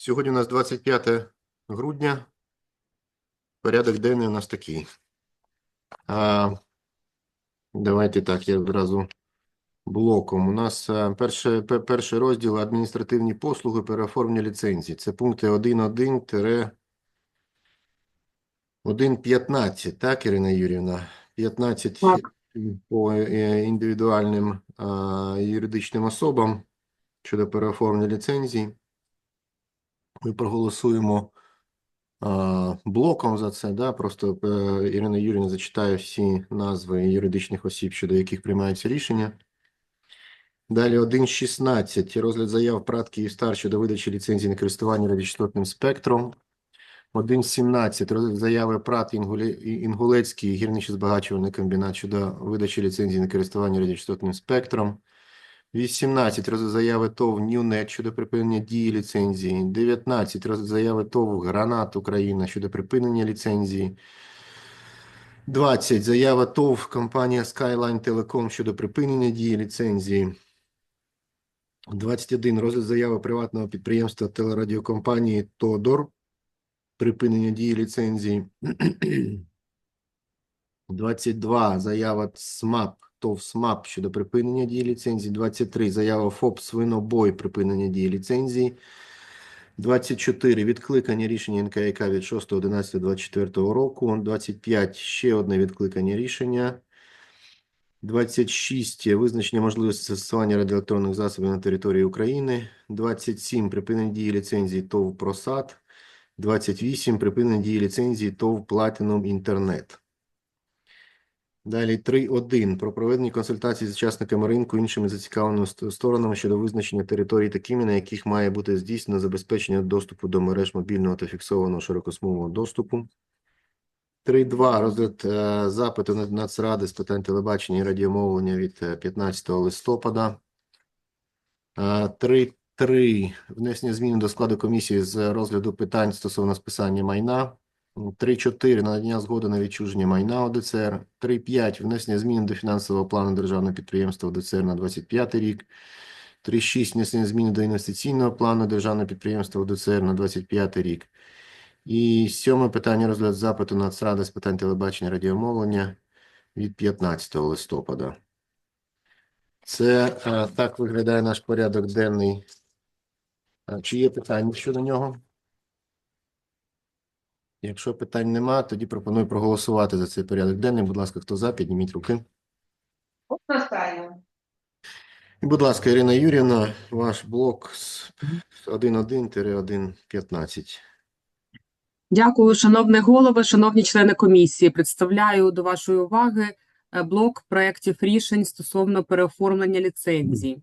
Сьогодні у нас 25 грудня. Порядок денний у нас такий. А, давайте так, я одразу блоком. У нас а, перше, пе- перший розділ адміністративні послуги переоформлення ліцензій. Це пункти 1.1 1.15, так, Ірина Юрівна? 15 Так. по е, індивідуальним а, юридичним особам щодо переоформлення ліцензій. Ми проголосуємо а, блоком за це. Да? Просто е, Ірина Юрівна зачитає всі назви юридичних осіб, щодо яких приймаються рішення. Далі 1.16. Розгляд заяв ПРАТ Київстар щодо видачі ліцензії на користування радіочастотним спектром. 1.17. Розгляд заяви ПРАТ Інгуле- І- Інгулецький гірничо-збагачувальний комбінат щодо видачі ліцензії на користування радіочастотним спектром. 18. Розгляд заяви ТОВ «Ньюнет» щодо припинення дії ліцензії. 19. Розгляд заяви ТОВ «Гранат Україна» щодо припинення ліцензії. 20. Заява ТОВ компанія Skyline Telecom щодо припинення дії ліцензії. 21. Розгляд заяви приватного підприємства телерадіокомпанії «Тодор» припинення дії ліцензії. 22. Заява СМАП, ТОВ СМАП щодо припинення дії ліцензії. 23. Заява ФОП Свинобой припинення дії ліцензії. 24. Відкликання рішення НКЯК від 6.11.24 року. 25. Ще одне відкликання рішення. 26. Визначення можливості застосування радіоелектронних засобів на території України. 27. Припинення дії ліцензії ТОВ «Просад». 28. Припинення дії ліцензії ТОВ Platinum Інтернет. Далі 3.1. Про проведення консультацій з учасниками ринку іншими зацікавленими сторонами щодо визначення територій такими, на яких має бути здійснено забезпечення доступу до мереж мобільного та фіксованого широкосмугового доступу. 3.2. Розгляд е, запиту Нацради з питань телебачення і радіомовлення від е, 15 листопада. Е, 3.3. Внесення змін до складу комісії з розгляду питань стосовно списання майна. 3.4. Надання згоди на відчуження майна ОДЦР. 3.5. Внесення змін до фінансового плану державного підприємства ОДЦР на 25 рік. 3.6. Внесення змін до інвестиційного плану державного підприємства ОДЦР на 25 рік. І сьоме питання розгляд запиту Нацради з питань телебачення радіомовлення від 15 листопада. Це е, так виглядає наш порядок денний. Е, Чи є питання щодо нього? Якщо питань нема, тоді пропоную проголосувати за цей порядок денний. Будь ласка, хто за, підніміть руки. Одностайно. І, будь ласка, Ірина Юрівна, ваш блок з 1.1-1.15. Дякую, шановний голове, шановні члени комісії. Представляю до вашої уваги е, блок проєктів рішень стосовно переоформлення ліцензій.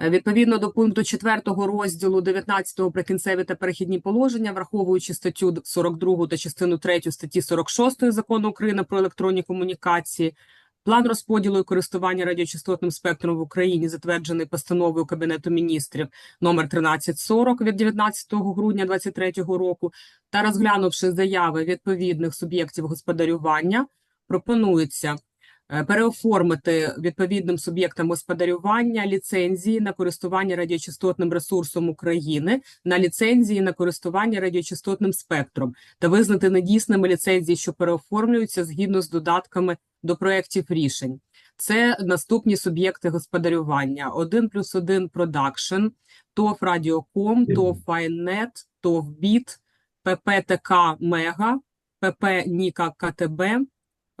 Е, Відповідно до пункту 4 розділу 19 прикінцеві та перехідні положення, враховуючи статтю 42 та частину 3 статті 46 Закону України про електронні комунікації, план розподілу і користування радіочастотним спектром в Україні затверджений постановою Кабінету міністрів номер 1340 від 19 грудня 2023 року, та розглянувши заяви відповідних суб'єктів господарювання, пропонується переоформити відповідним суб'єктам господарювання ліцензії на користування радіочастотним ресурсом України на ліцензії на користування радіочастотним спектром та визнати недійсними ліцензії, що переоформлюються згідно з додатками до проєктів рішень. Це наступні суб'єкти господарювання: 1 плюс 1 продакшн, ТОВ Радіоком, ТОВ Файнет, ТОВ Біт, ППТК Мега, ПП Ніка КТБ,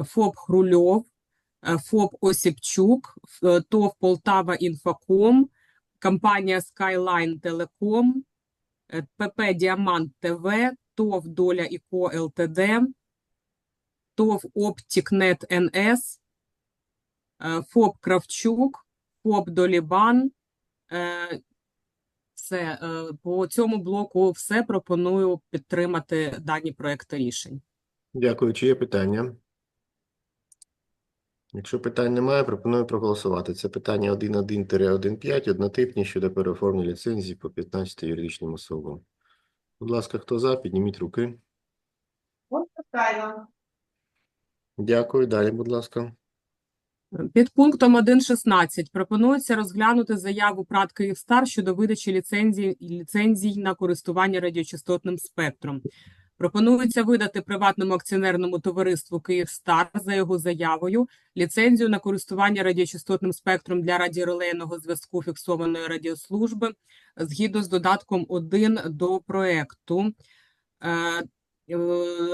ФОП Хрульов, е, ФОП Осіпчук, е, ТОВ Полтава Інфоком, компанія Skyline Telecom, е, ПП Діамант ТВ, ТОВ Доля ІКО ЛТД, ТОВ Оптікнет НС, е, ФОП Кравчук, ФОП Долібан. Е, Все е, по цьому блоку все пропоную підтримати дані проекти рішень. Дякую. Чи є питання? Якщо питань немає, пропоную проголосувати. Це питання 1.1-1.5, однотипні щодо переоформлення ліцензії по 15 юридичним особам. Будь ласка, хто за, підніміть руки. Одностайно. Дякую. Далі, будь ласка. Під пунктом 1.16 пропонується розглянути заяву ПРАТ «Київстар» щодо видачі ліцензій, ліцензій на користування радіочастотним спектром. Пропонується видати приватному акціонерному товариству «Київстар» за його заявою ліцензію на користування радіочастотним спектром для радіорелейного зв'язку фіксованої радіослужби згідно з додатком 1 до проекту. Е, е,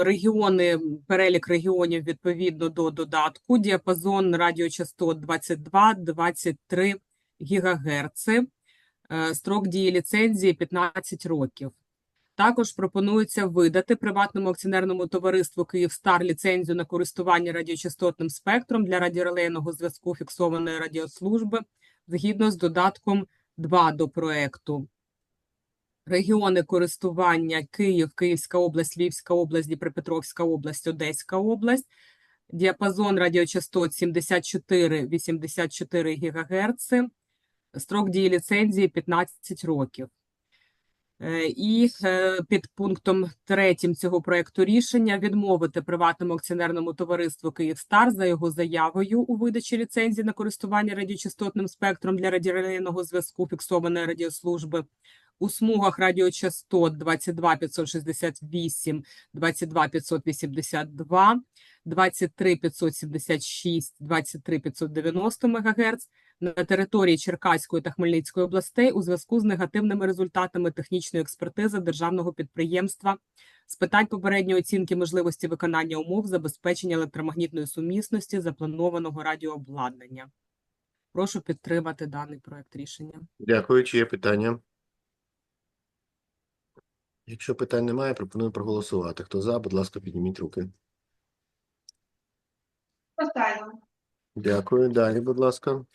Регіони, перелік регіонів відповідно до додатку, діапазон радіочастот 22-23 ГГц, е, строк дії ліцензії 15 років. Також пропонується видати приватному акціонерному товариству «Київстар» ліцензію на користування радіочастотним спектром для радіорелейного зв'язку фіксованої радіослужби згідно з додатком 2 до проекту. Регіони користування Київ, Київська область, Львівська область, Дніпропетровська область, Одеська область. Діапазон радіочастот 74-84 ГГц. Строк дії ліцензії 15 років. Е, І е, під пунктом третім цього проекту рішення відмовити приватному акціонерному товариству «Київстар» за його заявою у видачі ліцензії на користування радіочастотним спектром для радіорелейного зв'язку фіксованої радіослужби у смугах радіочастот 22 568, 22 582, 23 576, 23 590 МГц на території Черкаської та Хмельницької областей у зв'язку з негативними результатами технічної експертизи державного підприємства з питань попередньої оцінки можливості виконання умов забезпечення електромагнітної сумісності запланованого радіообладнання. Прошу підтримати даний проект рішення. Дякую. Чи є питання? Якщо питань немає, пропоную проголосувати. Хто за, будь ласка, підніміть руки. Одностайно. Дякую. Далі, будь ласка.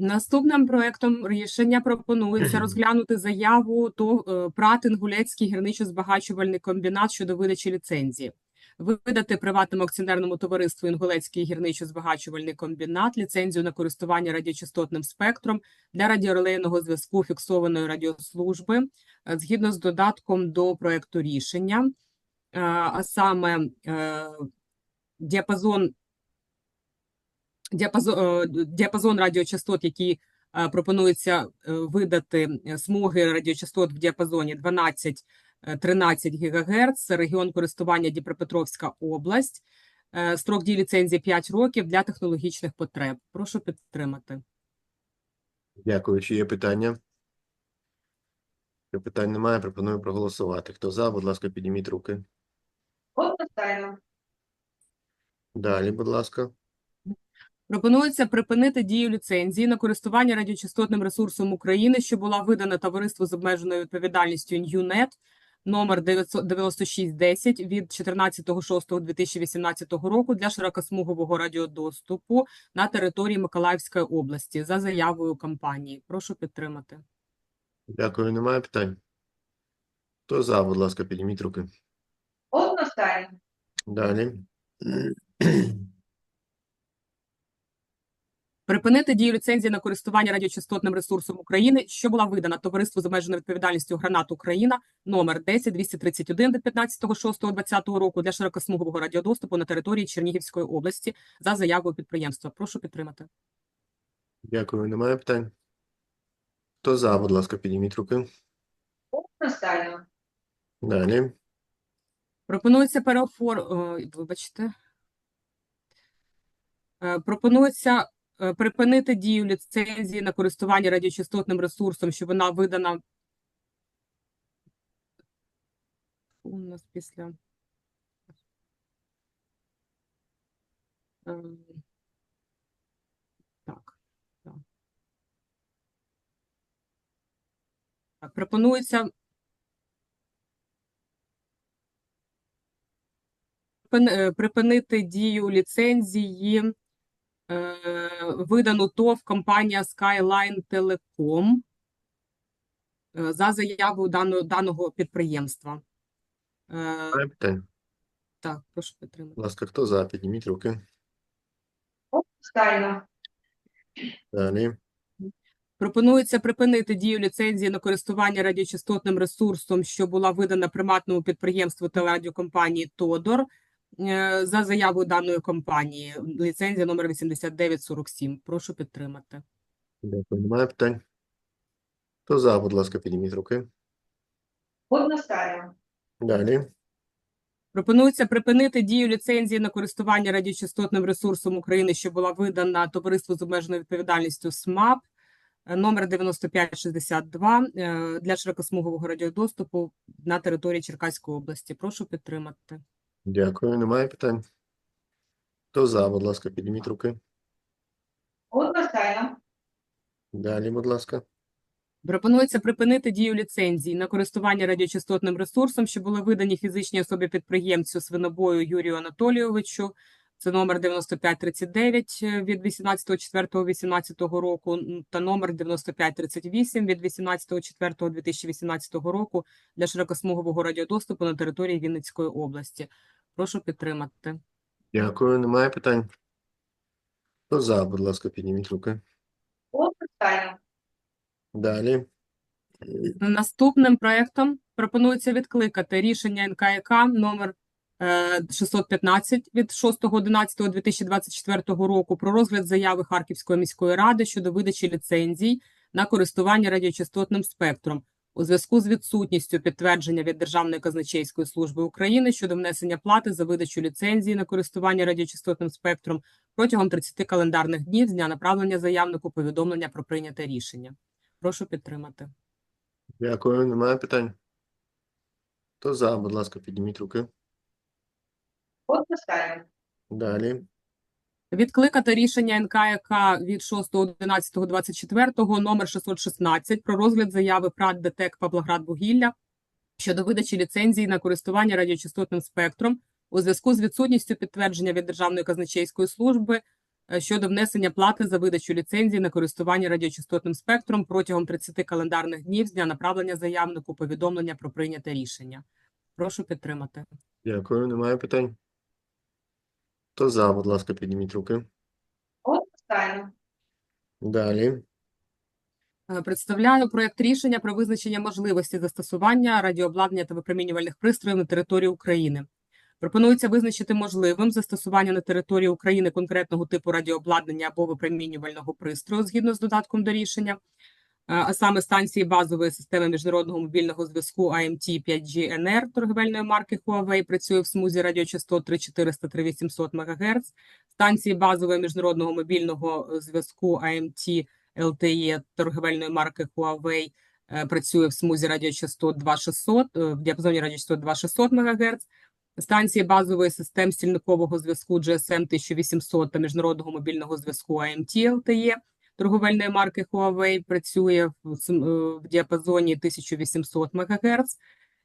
Наступним проектом рішення пропонується розглянути заяву до е, ПРАТ гірничо-збагачувальний комбінат щодо видачі ліцензії. Видати приватному акціонерному товариству «Інгулецький гірничо-збагачувальний комбінат» ліцензію на користування радіочастотним спектром для радіорелейного зв'язку фіксованої радіослужби е, згідно з додатком до проекту рішення, е, а саме діапазон діапазон, е, діапазон радіочастот, які е, пропонується е, видати смуги радіочастот в діапазоні 12 е, 13 ГГц, регіон користування Дніпропетровська область, строк дії ліцензії 5 років для технологічних потреб. Прошу підтримати. Дякую. Чи є питання? Якщо питань немає, пропоную проголосувати. Хто за, будь ласка, підніміть руки. Одностайно. Далі, будь ласка. Пропонується припинити дію ліцензії на користування радіочастотним ресурсом України, що була видана товариству з обмеженою відповідальністю NewNet номер 900 9610 від 14.06.2018 року для широкосмугового радіодоступу на території Миколаївської області за заявою компанії. Прошу підтримати. Дякую. Немає питань? Хто за, будь ласка, підніміть руки. Одностайно. Далі. Припинити дію ліцензії на користування радіочастотним ресурсом України, що була видана товариству з обмеженою відповідальністю Гранат Україна номер 10 231 від 15.06.2020 року для широкосмугового радіодоступу на території Чернігівської області за заявою підприємства. Прошу підтримати. Дякую. Немає питань? Хто за, будь ласка, підніміть руки. Одностайно. Далі. Пропонується переофор... ой, Вибачте. Е, Пропонується припинити дію ліцензії на користування радіочастотним ресурсом, що вона видана у нас після Ем, Так. пропонується е, припинити дію ліцензії, е, видану ТОВ компанія Skyline Telecom е, за заявою даного, даного підприємства. Е, Так, прошу підтримати. Будь ласка, хто за, підніміть руки. Далі. Пропонується припинити дію ліцензії на користування радіочастотним ресурсом, що була видана приватному підприємству телерадіокомпанії Тодор е, за заявою даної компанії. Ліцензія номер 8947. Прошу підтримати. Дякую. Немає питань? Хто за, будь ласка, підніміть руки. Одностайно. Далі. Пропонується припинити дію ліцензії на користування радіочастотним ресурсом України, що була видана товариству з обмеженою відповідальністю СМАП е, номер 9562 е, для широкосмугового радіодоступу на території Черкаської області. Прошу підтримати. Дякую. Немає питань? Хто за, будь ласка, підніміть руки. Одностайно. Далі, будь ласка. Пропонується припинити дію ліцензії на користування радіочастотним ресурсом, що були видані фізичній особі підприємцю Свинобою Юрію Анатолійовичу. Це номер 9539 е, від 18.04.18 року та номер 9538 від 18.04.2018 року для широкосмугового радіодоступу на території Вінницької області. Прошу підтримати. Дякую. Немає питань? Хто за, будь ласка, підніміть руки. Одностайно. Далі. Наступним проектом пропонується відкликати рішення НКЯК номер е, 615 від 6.11.2024 року про розгляд заяви Харківської міської ради щодо видачі ліцензій на користування радіочастотним спектром у зв'язку з відсутністю підтвердження від Державної казначейської служби України щодо внесення плати за видачу ліцензії на користування радіочастотним спектром протягом 30 календарних днів з дня направлення заявнику повідомлення про прийняте рішення. Прошу підтримати. Дякую. Немає питань? Хто за, будь ласка, підніміть руки. Одностайно. Далі. Відкликати рішення НКЯК від 6.11.24 номер 616 про розгляд заяви ПРАТ ДТЕК Павлоградвугілля щодо видачі ліцензії на користування радіочастотним спектром у зв'язку з відсутністю підтвердження від Державної казначейської служби е, щодо внесення плати за видачу ліцензії на користування радіочастотним спектром протягом 30 календарних днів з дня направлення заявнику повідомлення про прийняте рішення. Прошу підтримати. Дякую. Немає питань? Хто за, будь ласка, підніміть руки. Одностайно. Далі. Е, Представляю проект рішення про визначення можливості застосування радіообладнання та випромінювальних пристроїв на території України. Пропонується визначити можливим застосування на території України конкретного типу радіообладнання або випромінювального пристрою згідно з додатком до рішення, а саме станції базової системи міжнародного мобільного зв'язку AMT 5G-NR торговельної марки Huawei працює в смузі радіочастот 3400-3800 МГц, станції базової міжнародного мобільного е, зв'язку AMT LTE торговельної марки Huawei е, працює в смузі радіочастот 2600, е, в діапазоні радіочастот 2600 МГц. Станції базової систем стільникового зв'язку GSM 1800 та міжнародного мобільного зв'язку AMT LTE торговельної марки Huawei працює в, е, в діапазоні 1800 МГц.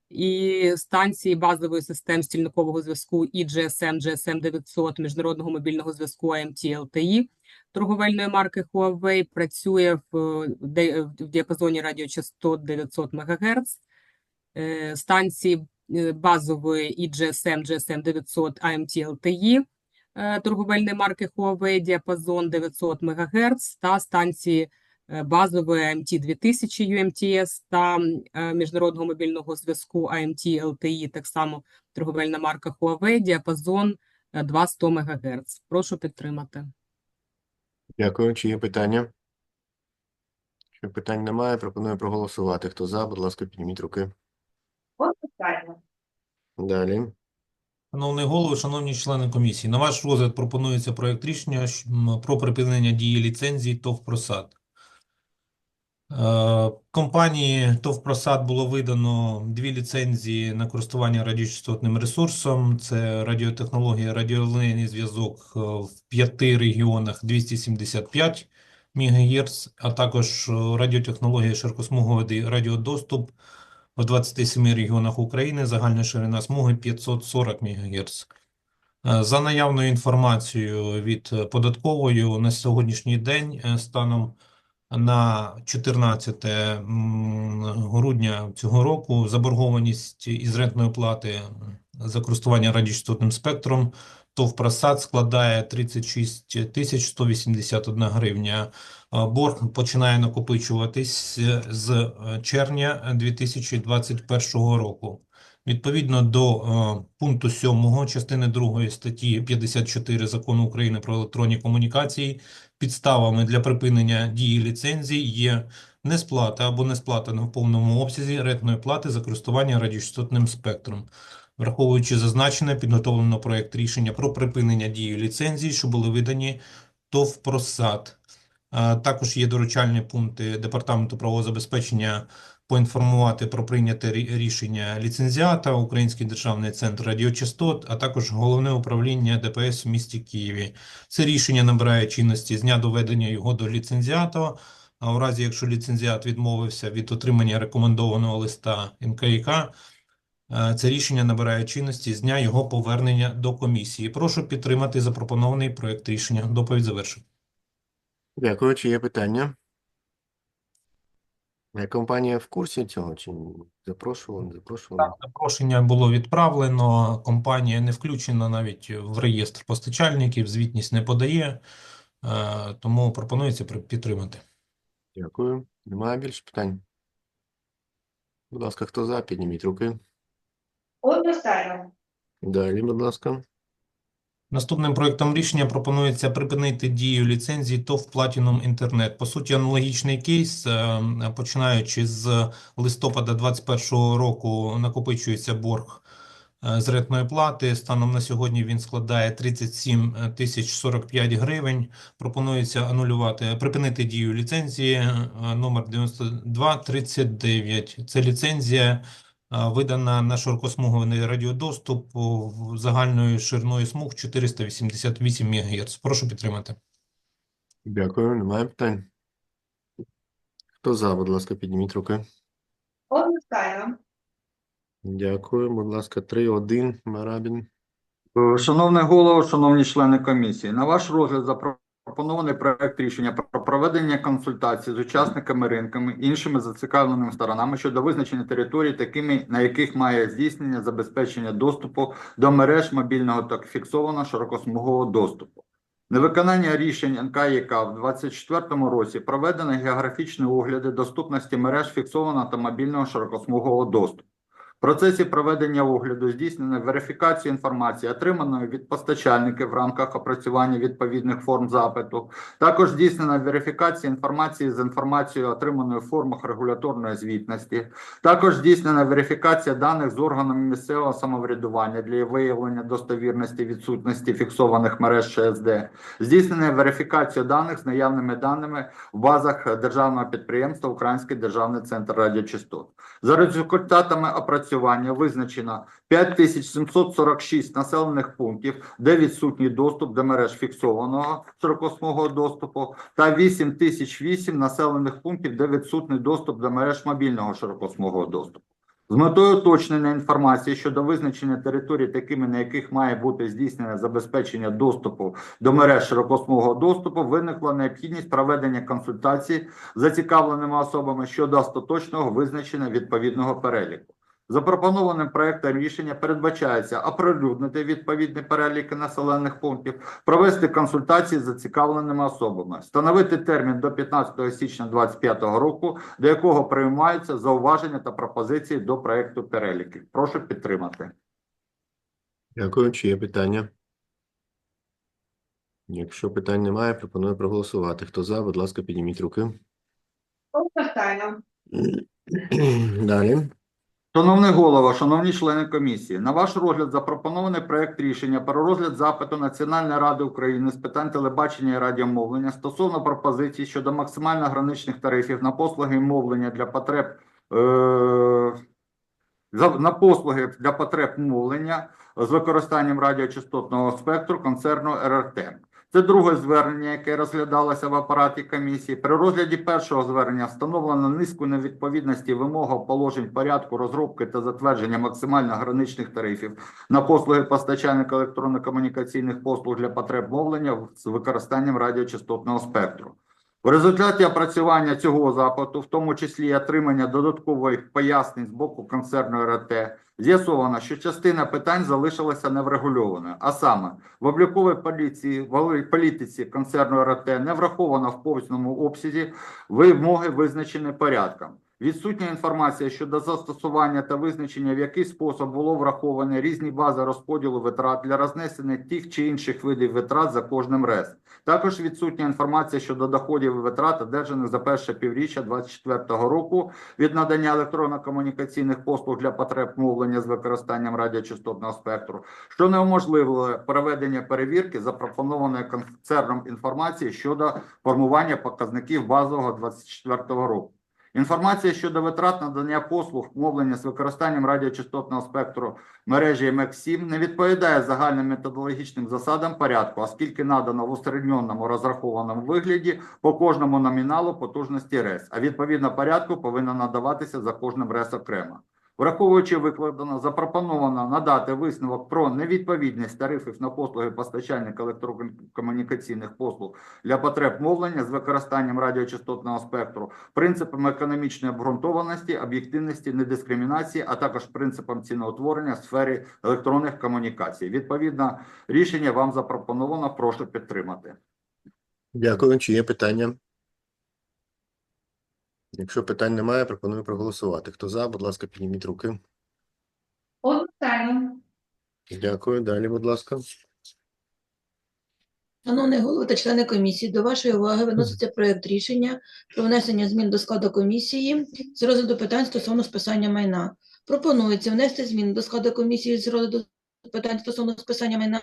І станції базової систем стільникового зв'язку і GSM, GSM 900 міжнародного мобільного зв'язку LTE торговельної марки Huawei працює в, в діапазоні радіочастот 900 МГц. Е, Станції е, базової і GSM, GSM 900 AMT торговельної марки Huawei діапазон 900 МГц та станції е, базової AMT 2000 UMTS та е, міжнародного мобільного зв'язку AMT LTE, так само торговельна марка Huawei діапазон е, 200 МГц. Прошу підтримати. Дякую. Чи є питання? Якщо питань немає, пропоную проголосувати. Хто за, будь ласка, підніміть руки. Далі. Шановний голово, шановні члени комісії, на ваш розгляд пропонується проект рішення про припинення дії ліцензії ТОВ «Просад». Е, Компанії ТОВ «Просад» було видано дві ліцензії на користування радіочастотним ресурсом. Це радіотехнологія, радіолейний зв'язок е, в п'яти регіонах 275 МГц, а також е, радіотехнологія широкосмуговий радіодоступ в 27 регіонах України, загальна ширина смуги 540 МГц. Е, За наявною інформацією від е, податкової на сьогоднішній день е, станом на 14 грудня цього року заборгованість із рентної плати за користування радіочастотним спектром ТОВ «Просад» складає 36 тисяч 181 гривня. Е, Борг починає накопичуватись е, з е, червня 2021 року. Відповідно до пункту 7 частини 2 статті 54 Закону України про електронні комунікації підставами для припинення дії ліцензій є несплата або несплата не в повному обсязі рентної плати за користування радіочастотним спектром. Враховуючи зазначене, підготовлено проект рішення про припинення дії ліцензій, що були видані ТОВ «Просад». Також є доручальні пункти Департаменту правового забезпечення поінформувати про прийняте рішення ліцензіата, Український державний центр радіочастот, а також Головне управління ДПС в місті Києві. Це рішення набирає чинності з дня доведення його до ліцензіату, а у разі, якщо ліцензіат відмовився від отримання рекомендованого листа НКІК, е, це рішення набирає чинності з дня його повернення до комісії. Прошу підтримати запропонований проект рішення. Доповідь завершена. Дякую. Чи є питання? Компанія в курсі цього чи запрошували? Запрошували? Так, запрошення було відправлено, компанія не включена навіть в реєстр постачальників, звітність не подає, е, тому пропонується підтримати. Дякую. Немає більше питань? Будь ласка, хто за, підніміть руки. Одностайно. Далі, будь ласка. Наступним проектом рішення пропонується припинити дію ліцензії ТОВ Platinum Інтернет. По суті, аналогічний кейс, е, починаючи з листопада 2021 року, накопичується борг е, з рентної плати. Станом на сьогодні він складає 37 тисяч 45 гривень. Пропонується анулювати, припинити дію ліцензії е, номер 9239. Це ліцензія видана на широкосмуговий радіодоступ загальною шириною смуг 488 МГц. Прошу підтримати. Дякую. Немає питань? Хто за, будь ласка, підніміть руки. Одностайно. Дякую. Будь ласка, 3-1, Марабін. Е, Шановний голово, шановні члени комісії, на ваш розгляд запропонований проект рішення про проведення консультацій з учасниками ринками, іншими зацікавленими сторонами щодо визначення територій, такими на яких має здійснення забезпечення доступу до мереж мобільного та фіксованого широкосмугового доступу. Невиконання рішень НКЯК в 2024 році проведено географічні огляди доступності мереж фіксованого та мобільного широкосмугового доступу. Процесі проведення огляду здійснено верифікацію інформації, отриманої від постачальників в рамках опрацювання відповідних форм запиту. Також здійснена верифікація інформації з інформацією, отриманою в формах регуляторної звітності. Також здійснена верифікація даних з органами місцевого самоврядування для виявлення достовірності відсутності фіксованих мереж ШСД. Здійснена верифікація даних з наявними даними в базах державного підприємства Український державний центр радіочастот. За результатами опрацювання визначено 5746 населених пунктів, де відсутній доступ до мереж фіксованого широкосмугового доступу, та 8008 населених пунктів, де відсутній доступ до мереж мобільного широкосмугового доступу. З метою уточнення інформації щодо визначення територій, такими на яких має бути здійснене забезпечення доступу до мереж широкосмугового доступу, виникла необхідність проведення консультацій з зацікавленими особами щодо остаточного визначення відповідного переліку. Запропонованим проектом рішення передбачається оприлюднити відповідний перелік населених пунктів, провести консультації з зацікавленими особами, встановити термін до 15 січня 2025 року, до якого приймаються зауваження та пропозиції до проекту переліків. Прошу підтримати. Дякую. Чи є питання? Якщо питань немає, пропоную проголосувати. Хто за, будь ласка, підніміть руки. Далі. Шановний голово, шановні члени комісії, на ваш розгляд запропонований проект рішення про розгляд запиту Національної ради України з питань телебачення і радіомовлення стосовно пропозицій щодо максимально граничних тарифів на послуги мовлення для потреб е, на послуги для потреб мовлення з використанням радіочастотного спектру концерну РРТ. Це друге звернення, яке розглядалося в апараті комісії. При розгляді першого звернення встановлено низку невідповідності вимогам положень порядку розробки та затвердження максимально граничних тарифів на послуги постачальника електронно-комунікаційних послуг для потреб мовлення з використанням радіочастотного спектру. В результаті опрацювання цього запиту, в тому числі і отримання додаткових пояснень з боку концерну РТ, з'ясовано, що частина питань залишилася неврегульованою. А саме, в обліковій поліції, в політиці концерну РТ не враховано в повному обсязі вимоги, визначені порядком. Відсутня інформація щодо застосування та визначення, в який спосіб було враховані різні бази розподілу витрат для рознесення тих чи інших видів витрат за кожним РЕС. Також відсутня інформація щодо доходів і витрат, одержаних за перше півріччя 2024 року від надання електронно-комунікаційних послуг для потреб мовлення з використанням радіочастотного спектру, що неуможливило проведення перевірки запропонованої концерном інформації щодо формування показників базового 2024 року. Інформація щодо витрат надання послуг мовлення з використанням радіочастотного спектру мережі МЕК-7 не відповідає загальним методологічним засадам порядку, оскільки надано в усередньоному розрахованому вигляді по кожному номіналу потужності РЕС, а відповідно порядку повинна надаватися за кожним РЕС окремо. Враховуючи викладено, запропоновано надати висновок про невідповідність тарифів на послуги постачальника електрокомунікаційних послуг для потреб мовлення з використанням радіочастотного спектру, принципам економічної обґрунтованості, об'єктивності, недискримінації, а також принципам ціноутворення в сфері електронних комунікацій. Відповідно, рішення вам запропоновано. Прошу підтримати. Дякую. Чи є питання? Якщо питань немає, пропоную проголосувати. Хто за, будь ласка, підніміть руки. Одностайно. Дякую. Далі, будь ласка. Шановний голово та члени комісії, до вашої уваги виноситься проект рішення про внесення змін до складу комісії з розгляду питань стосовно списання майна. Пропонується внести зміни до складу комісії з розгляду питань стосовно списання майна,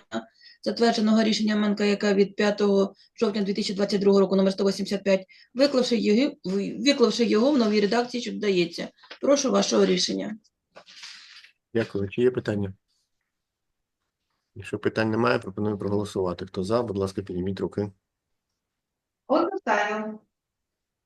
затвердженого рішенням НКЯК від 5 жовтня 2022 року номер 185, виклавши його, виклавши його в новій редакції, що додається. Прошу вашого рішення. Дякую. Чи є питання? Якщо питань немає, пропоную проголосувати. Хто за, будь ласка, підніміть руки. Одностайно.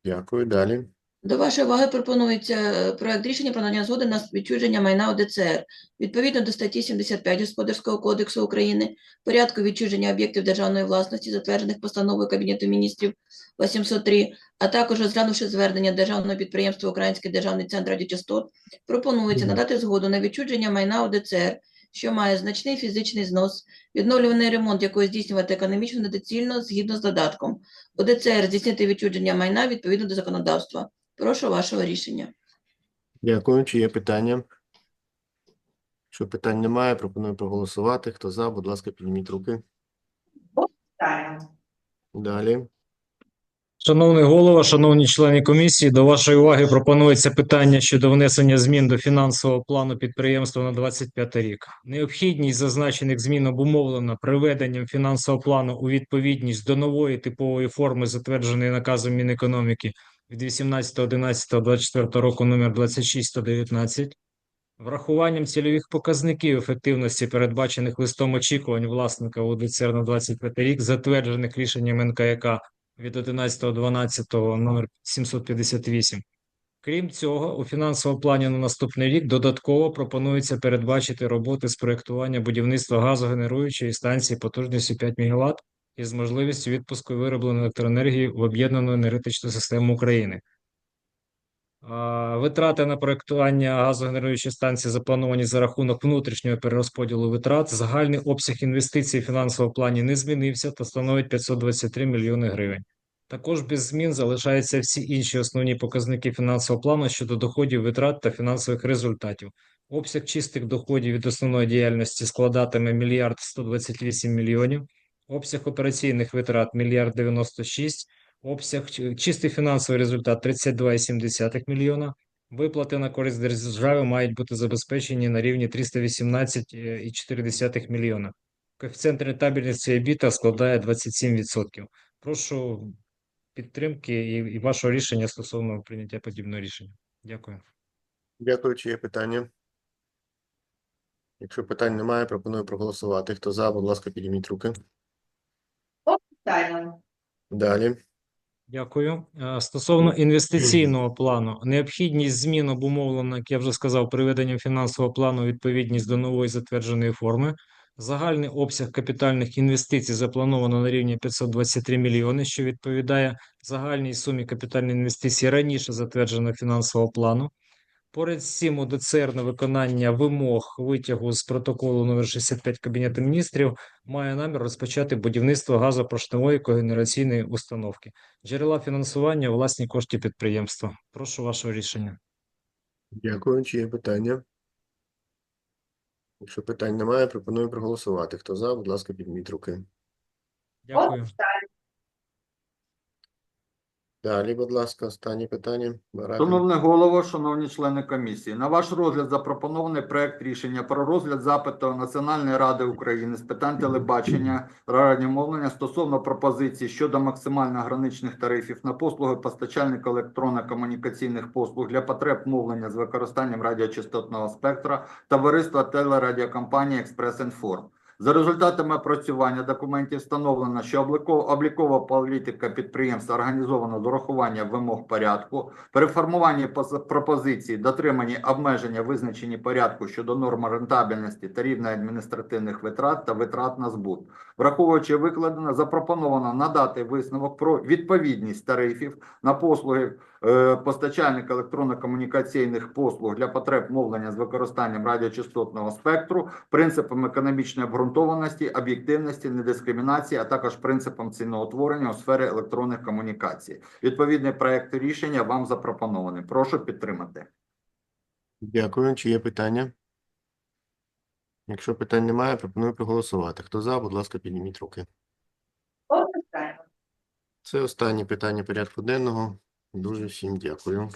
Дякую. Далі. До вашої уваги пропонується е, проект рішення про надання згоди на відчуження майна ОДЦР. Відповідно до статті 75 Господарського кодексу України, порядку відчуження об'єктів державної власності, затверджених постановою Кабінету міністрів 803, а також розглянувши звернення Державного підприємства Український державний центр радіочастот, пропонується надати згоду на відчуження майна ОДЦР, що має значний фізичний знос, відновлюваний ремонт, якого здійснювати економічно недоцільно згідно з додатком. ОДЦР здійснити відчуження майна відповідно до законодавства. Прошу вашого рішення. Дякую. Чи є питання? Якщо питань немає, пропоную проголосувати. Хто за, будь ласка, підніміть руки. Далі. Шановний голова, шановні члени комісії, до вашої уваги пропонується питання щодо внесення змін до фінансового плану підприємства на 25 рік. Необхідність зазначених змін обумовлена приведенням фінансового плану у відповідність до нової типової форми, затвердженої наказом Мінекономіки від 18.11.24 року номер 26119, врахуванням цільових показників ефективності, передбачених листом очікувань власника УДЦР на 25 рік, затверджених рішенням НКЯК від 11.12 номер 758. Крім цього, у фінансовому плані на наступний рік додатково пропонується передбачити роботи з проєктування будівництва газогенеруючої станції потужністю 5 МВт із можливістю відпуску виробленої електроенергії в об'єднану енергетичну систему України. Витрати на проєктування газогенеруючої станції заплановані за рахунок внутрішнього перерозподілу витрат. Загальний обсяг інвестицій в фінансовому плані не змінився та становить 523 мільйони гривень. Також без змін залишаються всі інші основні показники фінансового плану щодо доходів, витрат та фінансових результатів. Обсяг чистих доходів від основної діяльності складатиме мільярд 128 мільйонів, обсяг операційних витрат мільярд 96, обсяг чистий фінансовий результат 32,7 мільйона. Виплати на користь держави мають бути забезпечені на рівні 318,4 мільйона. Коефіцієнт рентабельності EBITDA складає 27%. Прошу підтримки і, і вашого рішення стосовно прийняття подібного рішення. Дякую. Дякую. Чи є питання? Якщо питань немає, пропоную проголосувати. Хто за, будь ласка, підніміть руки. Одностайно. Далі. Дякую. Е, Стосовно інвестиційного плану, необхідність змін обумовлена, як я вже сказав, приведенням фінансового плану у відповідність до нової затвердженої форми. Загальний обсяг капітальних інвестицій заплановано на рівні 523 мільйони, що відповідає загальній сумі капітальних інвестицій раніше затвердженого фінансового плану. Поряд з цим на виконання вимог витягу з протоколу номер 65 Кабінету міністрів має намір розпочати будівництво газопоршневої когенераційної установки. Джерела фінансування – власні кошти підприємства. Прошу вашого рішення. Дякую. Чи є питання? Якщо питань немає, пропоную проголосувати. Хто за, будь ласка, підніміть руки. Дякую. Далі, будь ласка, останнє питання. Барабін. Шановний голово, шановні члени комісії, на ваш розгляд запропонований проект рішення про розгляд запиту Національної ради України з питань телебачення, радіомовлення стосовно пропозицій щодо максимально граничних тарифів на послуги постачальника електронно-комунікаційних послуг для потреб мовлення з використанням радіочастотного спектра товариства телерадіокомпанії «Експрес-Інформ». За результатами опрацювання документів встановлено, що обліко- облікова політика підприємства організована з урахуванням вимог порядку, при формуванні поз- пропозиції дотримані обмеження визначені порядку щодо норм рентабельності та рівня адміністративних витрат та витрат на збут. Враховуючи викладене, запропоновано надати висновок про відповідність тарифів на послуги е, постачальника електронно-комунікаційних послуг для потреб мовлення з використанням радіочастотного спектру, принципам економічної обґрунтованості, об'єктивності, недискримінації, а також принципам ціноутворення у сфері електронних комунікацій. Відповідний проект рішення вам запропонований. Прошу підтримати. Дякую. Чи є питання? Якщо питань немає, пропоную проголосувати. Хто за, будь ласка, підніміть руки. Це останнє питання порядку денного. Дуже всім дякую.